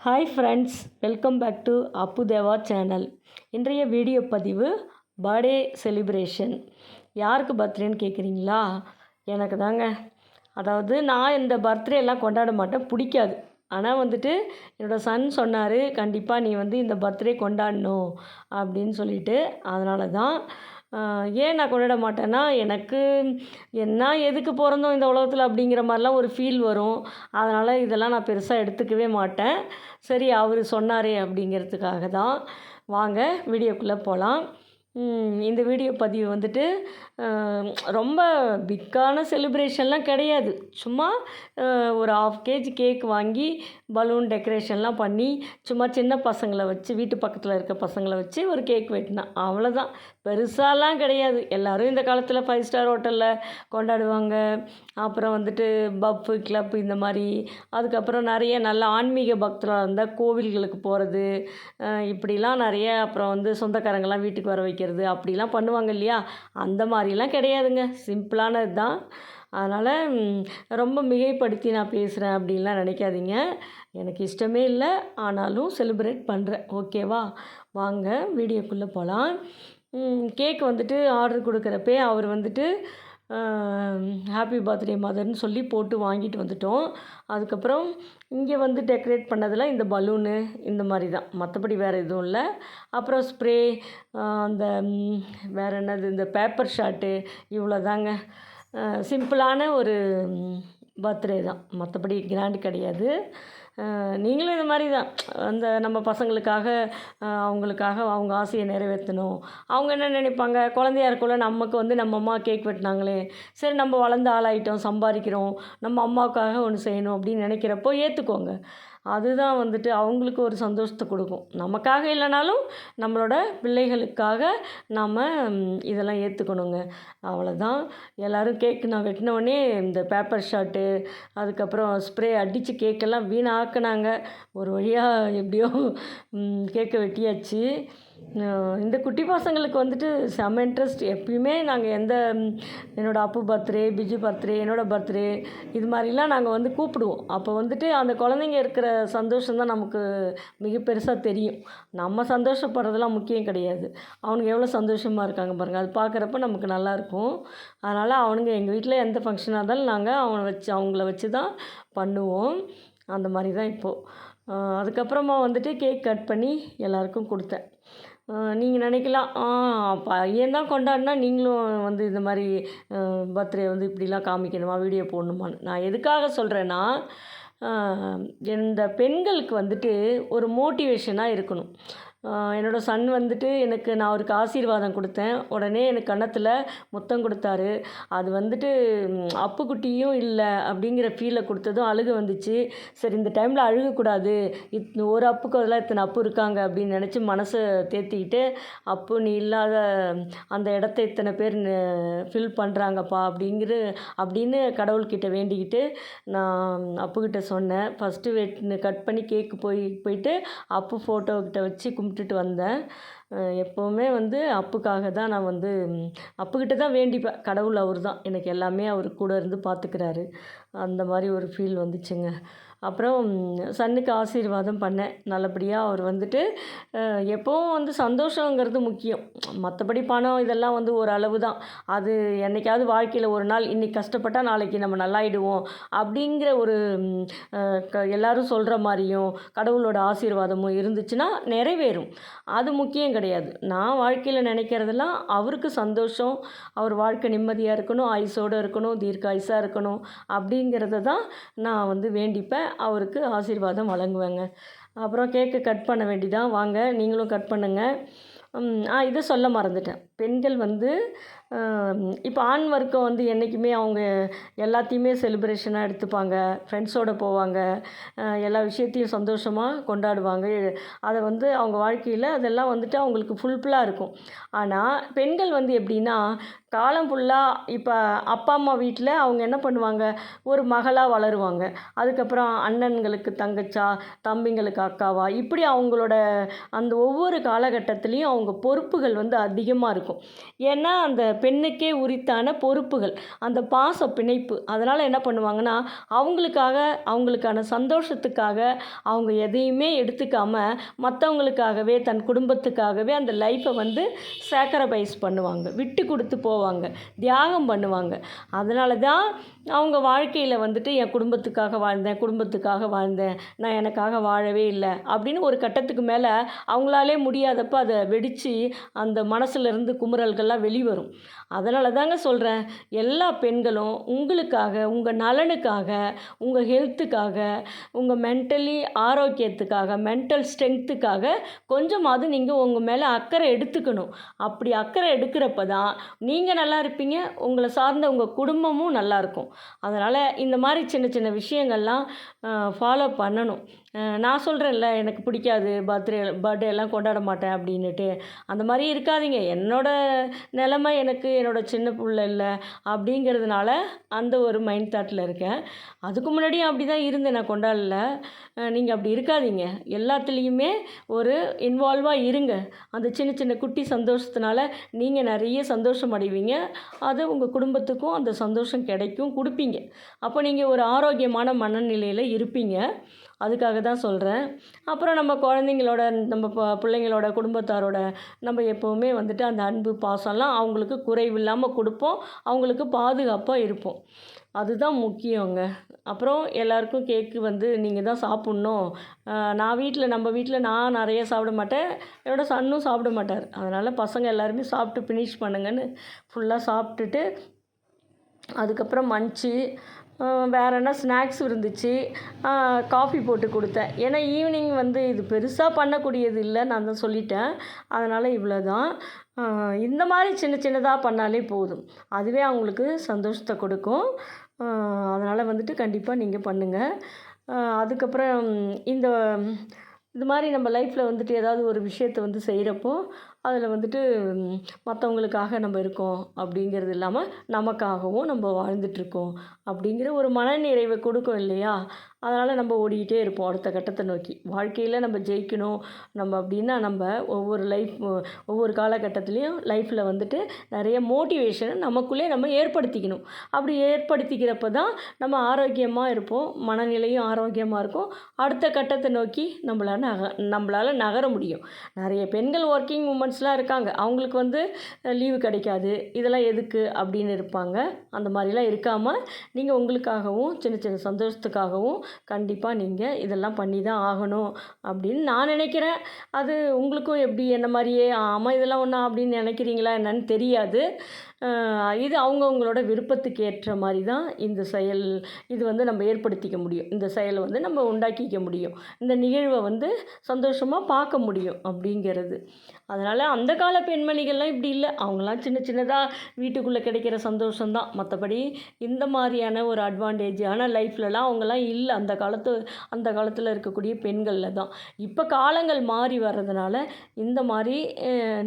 Hi friends welcome back to Appu Deva channel இன்றைய video பதிவு birthday celebration யாருக்கு பர்த்டேன்னு கேட்குறீங்களா எனக்கு தாங்க. அதாவது நான் இந்த பர்த்டே எல்லாம் கொண்டாட மாட்டேன் பிடிக்காது. ஆனால் வந்துட்டு என்னோடய சன் சொன்னார் கண்டிப்பாக நீ வந்து இந்த பர்த்டே கொண்டாடணும் அப்படின்னு சொல்லிட்டு அதனால தான் ஏன் நான் கொண்டாட மாட்டேன்னா எனக்கு என்ன எதுக்கு பிறந்தோம் இந்த உலகத்தில் அப்படிங்கிற மாதிரிலாம் ஒரு ஃபீல் வரும். அதனால் இதெல்லாம் நான் பெருசாக எடுத்துக்கவே மாட்டேன். சரி அவர் சொன்னாரே அப்படிங்கிறதுக்காக தான் வாங்க வீடியோக்குள்ளே போகலாம் இந்த வீடியோ பதிவு வந்துட்டு ரொம்ப பிக்கான செலிப்ரேஷன்லாம் கிடையாது. சும்மா ஒரு ஆஃப் கேஜி கேக் வாங்கி பலூன் டெக்கரேஷன்லாம் பண்ணி சும்மா சின்ன பசங்களை வச்சு வீட்டு பக்கத்தில் இருக்க பசங்களை வச்சு ஒரு கேக் வெட்டினேன் அவ்வளோதான் பெருசாலாம் கிடையாது. எல்லோரும் இந்த காலத்தில் ஃபைவ் ஸ்டார் ஹோட்டலில் கொண்டாடுவாங்க. அப்புறம் வந்துட்டு பப்பு கிளப் இந்த மாதிரி. அதுக்கப்புறம் நிறைய நல்ல ஆன்மீக பக்தராக இருந்தால் கோவில்களுக்கு போகிறது இப்படிலாம் நிறைய அப்புறம் வந்து சொந்தக்காரங்களாம் வீட்டுக்கு வர வைக்கிறது அப்படிலாம் பண்ணுவாங்க இல்லையா? அந்த மாதிரிலாம் கிடையாதுங்க. சிம்பிளானது தான் அதனால் ரொம்ப மிகைப்படுத்தி நான் பேசுகிறேன் அப்படின்லாம் நினைக்காதீங்க. எனக்கு இஷ்டமே இல்லை. ஆனாலும் செலிப்ரேட் பண்ணுறேன் ஓகேவா வாங்க வீடியோக்குள்ளே போகலாம் கேக் வந்துட்டு ஆர்டர் கொடுக்குறப்பே அவர் வந்துட்டு ஹாப்பி பர்த்டே மதர்னு சொல்லி போட்டு வாங்கிட்டு வந்துட்டோம். அதுக்கப்புறம் இங்கே வந்து டெக்கரேட் பண்ணதெல்லாம் இந்த பலூனு இந்த மாதிரி தான் மற்றபடி வேறு எதுவும் இல்லை. அப்புறம் ஸ்ப்ரே அந்த வேறு என்னது இந்த பேப்பர் ஷாட்டு இவ்வளோ தாங்க சிம்பிளான ஒரு பர்த்டே தான். மற்றபடி கிராண்டு கிடையாது. நீங்களும் இது மாதிரி தான். அந்த நம்ம பசங்களுக்காக அவங்களுக்காக அவங்க ஆசையை நிறைவேற்றணும். அவங்க என்ன நினைப்பாங்க? குழந்தையா இருக்கக்குள்ள நமக்கு வந்து நம்ம அம்மா கேக் வெட்டினாங்களே. சரி நம்ம வளர்ந்து ஆளாயிட்டோம் சம்பாதிக்கிறோம். நம்ம அம்மாவுக்காக ஒன்று செய்யணும் அப்படின்னு நினைக்கிறப்போ ஏற்றுக்கோங்க அதுதான் வந்துட்டு அவங்களுக்கு ஒரு சந்தோஷத்தை கொடுக்கும். நமக்காக இல்லைனாலும் நம்மளோட பிள்ளைகளுக்காக நாம் இதெல்லாம் ஏற்றுக்கணுங்க அவ்வளோதான் எல்லோரும் கேக் நான் வெட்டினவொடனே இந்த பேப்பர் ஷாட்டு அதுக்கப்புறம் ஸ்ப்ரே அடித்து கேக்கெல்லாம் வீணாக்குனாங்க. ஒரு வழியாக எப்படியோ கேக்கை வெட்டியாச்சு. இந்த குட்டி பசங்களுக்கு வந்துட்டு செம்ம இன்ட்ரெஸ்ட் எப்பயுமே நாங்கள் எந்த என்னோடய என்னோட அப்பு பர்த்டே பிஜு பர்த்டே என்னோட பர்த்டே இது மாதிரிலாம் நாங்கள் வந்து கூப்பிடுவோம். அப்போ வந்துட்டு அந்த குழந்தைங்க இருக்கிற சந்தோஷம் தான் நமக்கு மிக பெருசாக தெரியும். நம்ம சந்தோஷப்படுறதுலாம் முக்கியம் கிடையாது. அவனுங்க எவ்வளோ சந்தோஷமாக இருக்காங்க பாருங்கள் அது பார்க்குறப்ப நமக்கு நல்லாயிருக்கும் அதனால் அவனுங்க எங்கள் வீட்டில் எந்த ஃபங்க்ஷனாக இருந்தாலும் நாங்கள் அவனை வச்சு அவங்கள வச்சு தான் பண்ணுவோம். அந்த மாதிரி தான் இப்போது அதுக்கப்புறமா வந்துட்டு கேக் கட் பண்ணி எல்லாருக்கும் கொடுத்தேன். நீங்கள் நினைக்கலாம். பையன் தான் கொண்டாடினா நீங்களும் வந்து இந்த மாதிரி பர்த்டே வந்து இப்படிலாம் காமிக்கணுமா வீடியோ போடணுமான்னு. நான் எதுக்காக சொல்கிறேன்னா இந்த பெண்களுக்கு வந்துட்டு ஒரு மோட்டிவேஷனாக இருக்கணும். என்னோடய என்னோட சன் வந்துட்டு எனக்கு நான் அவருக்கு ஆசீர்வாதம் கொடுத்தேன். உடனே எனக்கு கன்னத்தில் முத்தம் கொடுத்தாரு. அது வந்துட்டு அப்புக்குட்டியும் இல்லை அப்படிங்கிற ஃபீலை கொடுத்ததும் அழுக வந்துச்சு. சரி இந்த டைமில் அழுகக்கூடாது. இத் ஒரு அப்புக்கு அதெல்லாம் இத்தனை அப்பு இருக்காங்க அப்படின்னு நினச்சி மனசை தேத்திக்கிட்டு அப்பு நீ இல்லாத அந்த இடத்த இத்தனை பேர் ஃபில் பண்ணுறாங்கப்பா அப்படிங்கிற அப்படின்னு கடவுள்கிட்ட வேண்டிக்கிட்டு நான் அப்புக்கிட்ட சொன்னேன். ஃபஸ்ட்டு வெட் கட் பண்ணி கேக்கு போய் போயிட்டு அப்பு ஃபோட்டோக்கிட்ட வச்சு கும்பிட்டுட்டு வந்தேன். எப்போவுமே வந்து அப்புக்காக தான் நான் வந்து அப்புக்கிட்ட தான் வேண்டிப்பேன். கடவுள் அவர் தான் எனக்கு எல்லாமே அவர் கூட இருந்து பார்த்துக்கிறாரு அந்த மாதிரி ஒரு ஃபீல் வந்துச்சுங்க. அப்புறம் சன்னுக்கு ஆசீர்வாதம் பண்ணேன் நல்லபடியாக அவர் வந்துட்டு எப்போவும் வந்து சந்தோஷங்கிறது முக்கியம். மற்றபடி பணம் இதெல்லாம் வந்து ஒரு அளவு தான் அது என்னைக்காவது வாழ்க்கையில் ஒரு நாள் இன்றைக்கி கஷ்டப்பட்டால் நாளைக்கு நம்ம நல்லாயிடுவோம் அப்படிங்கிற ஒரு க எல்லாரும் சொல்கிற மாதிரியும் கடவுளோட ஆசீர்வாதமும் இருந்துச்சுன்னா நிறைவேறும். அது முக்கியம் கிடையாது. நான் வாழ்க்கையில் நினைக்கிறதெல்லாம் அவருக்கு சந்தோஷம் அவர் வாழ்க்கை நிம்மதியாக இருக்கணும் ஆயுசோடு இருக்கணும் தீர்க்க ஆயுசாக இருக்கணும் அப்படிங்கிறத தான் நான் வந்து வேண்டிப்பேன். அவருக்கு ஆசீர்வாதம் வழங்குவேங்க. அப்புறம் கேக்கு கட் பண்ண வேண்டிதான். வாங்க நீங்களும் கட் பண்ணுங்கள் ஆ இதை சொல்ல மறந்துட்டேன். பெண்கள் வந்து இப்போ ஆண் வர்க்கம் வந்து என்றைக்குமே அவங்க எல்லாத்தையுமே செலிப்ரேஷனாக எடுத்துப்பாங்க. ஃப்ரெண்ட்ஸோடு போவாங்க. எல்லா விஷயத்தையும் சந்தோஷமாக கொண்டாடுவாங்க. அதை வந்து அவங்க வாழ்க்கையில் அதெல்லாம் வந்துட்டு அவங்களுக்கு ஃபுல்ஃபில்லாக இருக்கும். ஆனால் பெண்கள் வந்து எப்படின்னா காலம் ஃபுல்லாக இப்போ அப்பா அம்மா வீட்டில் அவங்க என்ன பண்ணுவாங்க? ஒரு மகளாக வளருவாங்க. அதுக்கப்புறம் அண்ணன்களுக்கு தங்கச்சா தம்பிங்களுக்கு அக்காவா? இப்படி அவங்களோட அந்த ஒவ்வொரு காலகட்டத்துலேயும் அவங்க பொறுப்புகள் வந்து அதிகமாக இருக்கும். இருக்கும். ஏன்னா அந்த பெண்ணுக்கே உரித்தான பொறுப்புகள் அந்த பாச பிணைப்பு அதனால் என்ன பண்ணுவாங்கன்னா அவங்களுக்காக அவங்களுக்கான சந்தோஷத்துக்காக அவங்க எதையுமே எடுத்துக்காம மற்றவங்களுக்காகவே தன் குடும்பத்துக்காகவே அந்த லைஃப்பை வந்து சேக்கரபைஸ் பண்ணுவாங்க. விட்டு கொடுத்து போவாங்க. தியாகம் பண்ணுவாங்க. அதனால தான் அவங்க வாழ்க்கையில் வந்துட்டு என் குடும்பத்துக்காக வாழ்ந்தேன் குடும்பத்துக்காக வாழ்ந்தேன் நான் எனக்காக வாழவே இல்லை அப்படின்னு ஒரு கட்டத்துக்கு மேலே அவங்களாலே முடியாதப்ப அதை வெடித்து அந்த மனசுலேருந்து குமுறல்கள்லாம் வெளிவரும். அதனால தாங்க சொல்கிறேன் எல்லா பெண்களும் உங்களுக்காக உங்கள் நலனுக்காக உங்கள் ஹெல்த்துக்காக உங்கள் மென்டலி ஆரோக்கியத்துக்காக மென்டல் ஸ்ட்ரென்த்துக்காக கொஞ்சமாவது நீங்கள் உங்கள் மேலே அக்கறை எடுத்துக்கணும். அப்படி அக்கறை எடுக்கிறப்ப தான் நீங்கள் நல்லா இருப்பீங்க உங்களை சார்ந்த உங்கள் குடும்பமும் நல்லாயிருக்கும் அதனால் இந்த மாதிரி சின்ன சின்ன விஷயங்கள்லாம் ஃபாலோ பண்ணணும். நான் சொல்கிறேன்ல எனக்கு பிடிக்காது பர்த்டே பர்த்டே எல்லாம் கொண்டாட மாட்டேன் அப்படின்னுட்டு. அந்த மாதிரி இருக்காதீங்க. என்னோடய நிலமை எனக்கு என்னோடய சின்ன பிள்ளை இல்லை அப்படிங்கிறதுனால அந்த ஒரு மைண்ட் தாட்டில் இருக்கேன். அதுக்கு முன்னாடியும் அப்படி தான் இருந்தேன் நான் கொண்டாடல. நீங்கள் அப்படி இருக்காதீங்க. எல்லாத்துலேயுமே ஒரு இன்வால்வாக இருங்க. அந்த சின்ன சின்ன குட்டி சந்தோஷத்தினால நீங்கள் நிறைய சந்தோஷம் அடைவீங்க. அது உங்கள் குடும்பத்துக்கும் அந்த சந்தோஷம் கிடைக்கும் கொடுப்பீங்க. அப்போ நீங்கள் ஒரு ஆரோக்கியமான மனநிலையில் இருப்பீங்க. அதுக்காக தான் சொல்கிறேன் அப்புறம் நம்ம குழந்தைங்களோட நம்ம பிள்ளைங்களோட குடும்பத்தாரோட நம்ம எப்போவுமே வந்துட்டு அந்த அன்பு பாசம்லாம் அவங்களுக்கு குறைவில்லாமல் கொடுப்போம். அவங்களுக்கு பாதுகாப்பாக இருப்போம். அதுதான் முக்கியங்க. அப்புறம் எல்லாருக்கும் கேக்கு வந்து நீங்கள் தான் சாப்பிட்ணும். நான் வீட்டில் நம்ம வீட்டில் நான் நிறைய சாப்பிட மாட்டேன். என்னோடய சன்னும் சாப்பிட மாட்டார். அதனால் பசங்க எல்லாருமே சாப்பிட்டு ஃபினிஷ் பண்ணுங்கன்னு ஃபுல்லாக சாப்பிட்டுட்டு அதுக்கப்புறம் மஞ்சு வேறு என்ன ஸ்நாக்ஸ் இருந்துச்சு? காஃபி போட்டு கொடுத்தேன். ஏன்னா ஈவினிங் வந்து இது பெருசாக பண்ணக்கூடியது இல்லை நான் தான் சொல்லிட்டேன். அதனால் இவ்வளோ தான் இந்த மாதிரி சின்ன சின்னதாக பண்ணாலே போதும். அதுவே அவங்களுக்கு சந்தோஷத்தை கொடுக்கும். அதனால் வந்துட்டு கண்டிப்பாக நீங்கள் பண்ணுங்கள் அதுக்கப்புறம் இந்த இது மாதிரி நம்ம லைஃப்பில் வந்துட்டு ஏதாவது ஒரு விஷயத்த வந்து செய்கிறப்போ அதில் வந்துட்டு மற்றவங்களுக்காக நம்ம இருக்கோம் அப்படிங்கிறது இல்லாமல் நமக்காகவும் நம்ம வாழ்ந்துட்டுருக்கோம் அப்படிங்கிற ஒரு மனநிறைவை கொடுக்கும் இல்லையா? அதனால் நம்ம ஓடிக்கிட்டே இருப்போம் அடுத்த கட்டத்தை நோக்கி. வாழ்க்கையில் நம்ம ஜெயிக்கணும். நம்ம அப்படின்னா நம்ம ஒவ்வொரு லைஃப் ஒவ்வொரு காலகட்டத்துலேயும் லைஃப்பில் வந்துட்டு நிறைய மோட்டிவேஷனை நமக்குள்ளே நம்ம ஏற்படுத்திக்கணும். அப்படி ஏற்படுத்திக்கிறப்ப தான் நம்ம ஆரோக்கியமாக இருப்போம். மனநிலையும் ஆரோக்கியமாக இருக்கும். அடுத்த கட்டத்தை நோக்கி நம்மளால் நக நம்மளால் நகர முடியும். நிறைய பெண்கள் ஒர்க்கிங் உமன்ஸ்லாம் இருக்காங்க. அவங்களுக்கு வந்து லீவு கிடைக்காது. இதெல்லாம் எதுக்கு அப்படின்னு இருப்பாங்க. அந்த மாதிரிலாம் இருக்காமல் நீங்கள் உங்களுக்காகவும் சின்ன சின்ன சந்தோஷத்துக்காகவும் கண்டிப்பாக நீங்கள் இதெல்லாம் பண்ணி தான் ஆகணும் அப்படின்னு நான் நினைக்கிறேன். அது உங்களுக்கும் எப்படி என்ன மாதிரியே ஆமாம் இதெல்லாம் ஒன்றா அப்படின்னு நினைக்கிறீங்களா என்னன்னு தெரியாது. இது அவங்கவுங்களோட விருப்பத்துக்கு ஏற்ற மாதிரி தான் இந்த செயல் இது வந்து நம்ம ஏற்படுத்திக்க முடியும். இந்த செயலை வந்து நம்ம உண்டாக்கிக்க முடியும். இந்த நிகழ்வை வந்து சந்தோஷமாக பார்க்க முடியும் அப்படிங்கிறது. அதனால் அந்த கால பெண்மணிகள்லாம் இப்படி இல்லை. அவங்களாம் சின்ன சின்னதாக வீட்டுக்குள்ளே கிடைக்கிற சந்தோஷம்தான். மற்றபடி இந்த மாதிரியான ஒரு அட்வான்டேஜான லைஃப்லலாம் அவங்களாம் இல்லை. அந்த காலத்து அந்த காலத்தில் இருக்கக்கூடிய பெண்களில் தான். இப்போ காலங்கள் மாறி வர்றதுனால இந்த மாதிரி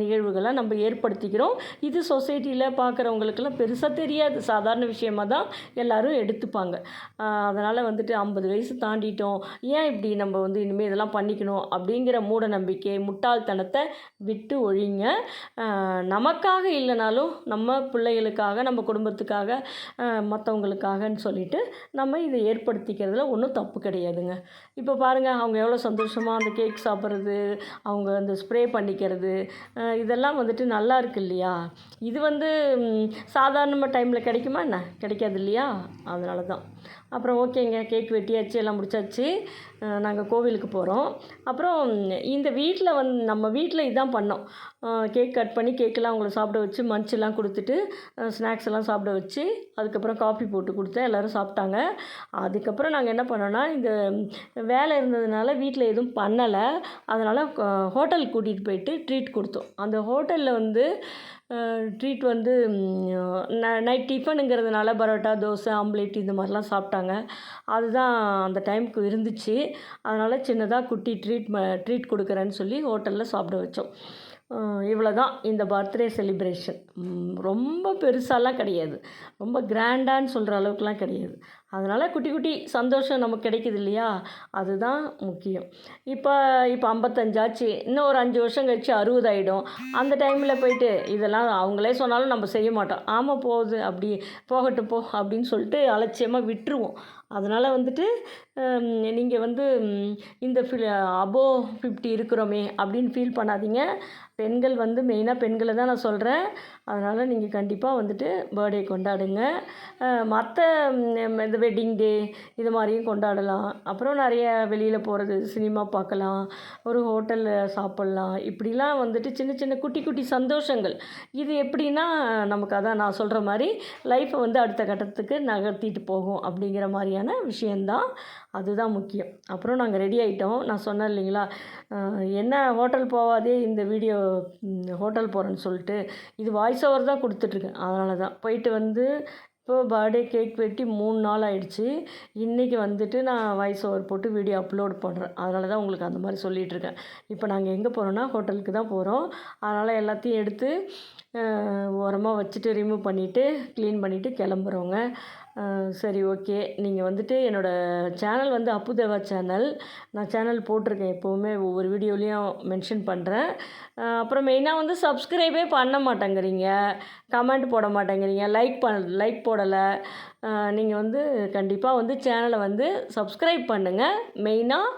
நிகழ்வுகளை நம்ம ஏற்படுத்திக்கிறோம். இது சொசைட்டியில் பார்க்குறவங்களுக்கெல்லாம் பெருசாக தெரியாது. சாதாரண விஷயமாக தான் எல்லோரும் எடுத்துப்பாங்க. அதனால் வந்துட்டு ஐம்பது வயசு தாண்டிட்டோம். ஏன் இப்படி நம்ம வந்து இனிமேல் இதெல்லாம் பண்ணிக்கணும் அப்படிங்கிற மூட நம்பிக்கை முட்டாள்தனத்தை விட்டு ஒழிங்க. நமக்காக இல்லைனாலும் நம்ம பிள்ளைகளுக்காக நம்ம குடும்பத்துக்காக மற்றவங்களுக்காகன்னு சொல்லிட்டு நம்ம இதை ஏற்படுத்திக்கிறதுல ஒன்றும் தப்பு கிடையாதுங்க. இப்போ பாருங்கள் அவங்க எவ்வளோ சந்தோஷமாக அந்த கேக் சாப்பிட்றது அவங்க அந்த ஸ்ப்ரே பண்ணிக்கிறது இதெல்லாம் வந்துட்டு நல்லா இருக்கு இல்லையா? இது வந்து சாதாரணமாக டைமில் கிடைக்குமா என்ன? கிடைக்காது இல்லையா? அதனால தான். அப்புறம் ஓகேங்க கேக் வெட்டியாச்சு எல்லாம் முடிச்சாச்சு. நாங்கள் கோவிலுக்கு போகிறோம் அப்புறம் இந்த வீட்டில் வந் நம்ம வீட்டில் இதான் பண்ணோம். கேக் கட் பண்ணி கேக்கெல்லாம் அவங்கள சாப்பிட வச்சு மஞ்செல்லாம் கொடுத்துட்டு ஸ்நாக்ஸ் எல்லாம் சாப்பிட வச்சு அதுக்கப்புறம் காஃபி போட்டு கொடுத்தேன். எல்லோரும் சாப்பிட்டாங்க. அதுக்கப்புறம் நாங்கள் என்ன பண்ணோன்னா இந்த வேலை இருந்ததுனால வீட்டில் எதுவும் பண்ணலை. அதனால் ஹோட்டலுக்கு கூட்டிகிட்டு போயிட்டு ட்ரீட் கொடுத்தோம். அந்த ஹோட்டலில் வந்து ட்ரீட் வந்து ந நைட் டிஃபனுங்கிறதுனால பரோட்டா தோசை ஆம்லேட் இந்த மாதிரிலாம் சாப்பிட்டாங்க. அதுதான் அந்த டைமுக்கு இருந்துச்சு. அதனால் சின்னதாக குட்டி ட்ரீட் ம ட்ரீட் கொடுக்குறேன்னு சொல்லி ஹோட்டலில் சாப்பிட வச்சோம். இவ்வளோ தான் இந்த பர்த்டே செலிப்ரேஷன் ரொம்ப பெருசாலாம் கிடையாது. ரொம்ப கிராண்டான்னு சொல்கிற அளவுக்குலாம் கிடையாது. அதனால் குட்டி குட்டி சந்தோஷம் நமக்கு கிடைக்குது இல்லையா? அதுதான் முக்கியம். இப்போ இப்போ ஐம்பத்தஞ்சாச்சு இன்னும் ஒரு அஞ்சு வருஷம் கழிச்சு அறுபது ஆகிடும் அந்த டைமில் போயிட்டு இதெல்லாம் அவங்களே சொன்னாலும் நம்ம செய்ய மாட்டோம். ஆமாம் போகுது அப்படி போகட்டும் போ அப்படின்னு சொல்லிட்டு அலட்சியமாக விட்டுருவோம். அதனால் வந்துட்டு நீங்கள் வந்து இந்த ஃபீல் அபோ ஃபிஃப்டி இருக்கிறோமே அப்படின்னு ஃபீல் பண்ணாதீங்க. பெண்கள் வந்து மெயினாக பெண்களை தான் நான் சொல்கிறேன் அதனால் நீங்கள் கண்டிப்பாக வந்துட்டு பர்த்டே கொண்டாடுங்க. மற்ற இந்த வெட்டிங் டே இது மாதிரியும் கொண்டாடலாம். அப்புறம் நிறைய வெளியில் போகிறது சினிமா பார்க்கலாம் ஒரு ஹோட்டலில் சாப்பிட்லாம். இப்படிலாம் வந்துட்டு சின்ன சின்ன குட்டி குட்டி சந்தோஷங்கள். இது எப்படின்னா நமக்கு அதான் நான் சொல்கிற மாதிரி லைஃப்பை வந்து அடுத்த கட்டத்துக்கு நகர்த்திட்டு போகும் அப்படிங்கிற மாதிரியான விஷயந்தான் அதுதான் முக்கியம். அப்புறம் நாங்கள் ரெடி ஆகிட்டோம் நான் சொன்னேன் இல்லைங்களா? என்ன ஹோட்டல் போகாதே இந்த வீடியோ ஹோட்டல் போகிறேன்னு சொல்லிட்டு. இது வாய்ஸ் ஓவர் தான் கொடுத்துட்ருக்கேன் அதனால தான் போயிட்டு வந்து இப்போ பர்த்டே கேக் வெட்டி மூணு நாள் ஆயிடுச்சு. இன்றைக்கி வந்துட்டு நான் வாய்ஸ் ஓவர் போட்டு வீடியோ அப்லோட் பண்ணுறேன் அதனால தான் உங்களுக்கு அந்த மாதிரி சொல்லிகிட்ருக்கேன் இப்போ நாங்கள் எங்கே போகிறோன்னா ஹோட்டலுக்கு தான் போகிறோம் அதனால் எல்லாத்தையும் எடுத்து ஓரமாக வச்சுட்டு ரிமூவ் பண்ணிவிட்டு க்ளீன் பண்ணிவிட்டு கிளம்புறோங்க. சரி ஓகே. நீங்கள் வந்துட்டு என்னோடய சேனல் வந்து அப்பு தேவா சேனல் நான் சேனல் போட்டிருக்கேன் எப்போவுமே ஒவ்வொரு வீடியோலையும் மென்ஷன் பண்ணுறேன் அப்புறம் மெயினாக வந்து சப்ஸ்கிரைபே பண்ண மாட்டேங்கிறீங்க. கமெண்ட் போட மாட்டேங்கிறீங்க. லைக் பண்ண லைக் போடலை. நீங்கள் வந்து கண்டிப்பாக வந்து சேனலை வந்து சப்ஸ்கிரைப் பண்ணுங்கள் மெயினாக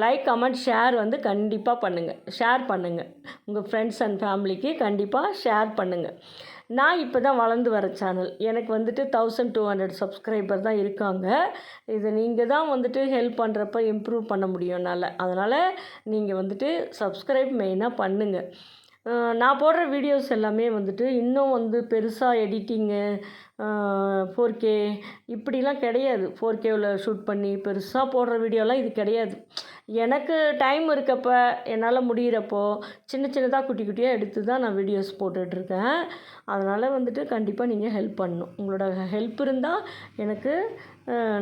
லைக் கமெண்ட் ஷேர் வந்து கண்டிப்பாக பண்ணுங்கள் ஷேர் பண்ணுங்கள் உங்கள் ஃப்ரெண்ட்ஸ் அண்ட் ஃபேமிலிக்கு கண்டிப்பாக ஷேர் பண்ணுங்கள் நான் இப்போ தான் வளர்ந்து வர சேனல் எனக்கு வந்துட்டு தௌசண்ட் டூ ஹண்ட்ரட் சப்ஸ்கிரைபர் தான் இருக்காங்க. இது நீங்கள் தான் வந்துட்டு ஹெல்ப் பண்ணுறப்ப இம்ப்ரூவ் பண்ண முடியும் என்னால். அதனால் நீங்கள் வந்துட்டு சப்ஸ்கிரைப் மெயினாக பண்ணுங்கள் நான் போடுற வீடியோஸ் எல்லாமே வந்துட்டு இன்னும் வந்து பெருசாக எடிட்டிங்கு ஃபோர் கே இப்படிலாம் கிடையாது. ஃபோர் கேவில் ஷூட் பண்ணி பெருசாக போடுற வீடியோலாம் இது கிடையாது. எனக்கு டைம் இருக்கப்ப என்னால் முடிகிறப்போ சின்ன சின்னதாக குட்டி குட்டியாக எடுத்து தான் நான் வீடியோஸ் போட்டுட்ருக்கேன். அதனால் வந்துட்டு கண்டிப்பாக நீங்கள் ஹெல்ப் பண்ணணும். உங்களோட ஹெல்ப் இருந்தால் எனக்கு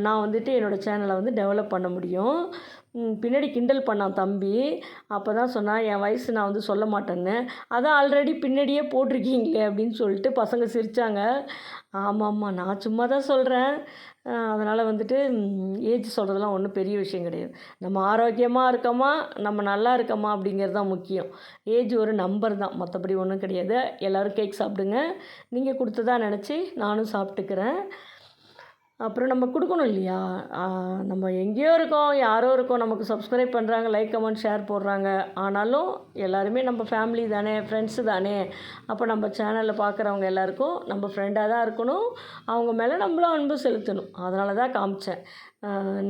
நான் வந்துட்டு என்னோடய சேனலை வந்து டெவலப் பண்ண முடியும். பின்னாடி கிண்டல் பண்ணான் தம்பி அப்போ தான் சொன்னான் என் வயசு நான் வந்து சொல்ல மாட்டேன்னு. அதான் ஆல்ரெடி பின்னாடியே போட்டிருக்கீங்களே அப்படின்னு சொல்லிட்டு பசங்க சிரித்தாங்க ஆமாம் ஆமாம் நான் சும்மா தான் சொல்கிறேன் அதனால் வந்துட்டு ஏஜ் சொல்கிறதுலாம் ஒன்றும் பெரிய விஷயம் கிடையாது. நம்ம ஆரோக்கியமாக இருக்கோமா நம்ம நல்லா இருக்கோமா அப்படிங்கிறது தான் முக்கியம். ஏஜ் ஒரு நம்பர் தான் மற்றபடி ஒன்றும் கிடையாது. எல்லோரும் கேக் சாப்பிடுங்க. நீங்கள் கொடுத்ததா நினச்சி நானும் சாப்பிட்டுக்கிறேன். அப்புறம் நம்ம கொடுக்கணும் இல்லையா? நம்ம எங்கேயோ இருக்கோம் யாரோ இருக்கோம் நமக்கு சப்ஸ்கிரைப் பண்ணுறாங்க லைக் கமெண்ட் ஷேர் போடுறாங்க. ஆனாலும் எல்லாருமே நம்ம ஃபேமிலி தானே ஃப்ரெண்ட்ஸு தானே. அப்போ நம்ம சேனலில் பார்க்குறவங்க எல்லாருக்கும் நம்ம ஃப்ரெண்டாக தான் இருக்கணும். அவங்க மேலே நம்மளும் அன்பு செலுத்தணும். அதனால தான் காமிச்சேன்.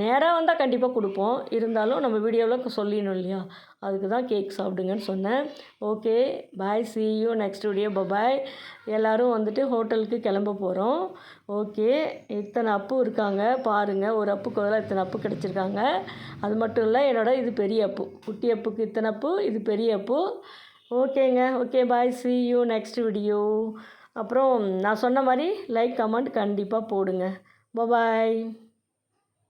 நேராக வந்தால் கண்டிப்பாக கொடுப்போம். இருந்தாலும் நம்ம வீடியோவில் சொல்லிடணும் இல்லையா? அதுக்கு தான் கேக் சாப்பிடுங்கன்னு சொன்னேன். Okay bye see you next video bye bye எல்லோரும் வந்துட்டு ஹோட்டலுக்கு கிளம்ப போகிறோம் ஓகே இத்தனை அப்பு இருக்காங்க. பாருங்கள் ஒரு அப்புக்கு பதிலாக இத்தனை அப்பு கிடச்சிருக்காங்க. அது மட்டும் இல்லை என்னோட இது பெரிய அப்பு. குட்டி அப்புக்கு இத்தனை அப்பு இது பெரிய அப்பு. ஓகேங்க okay bye see you next video அப்புறம் நான் சொன்ன மாதிரி லைக் கமெண்ட் கண்டிப்பாக போடுங்க. பபாய்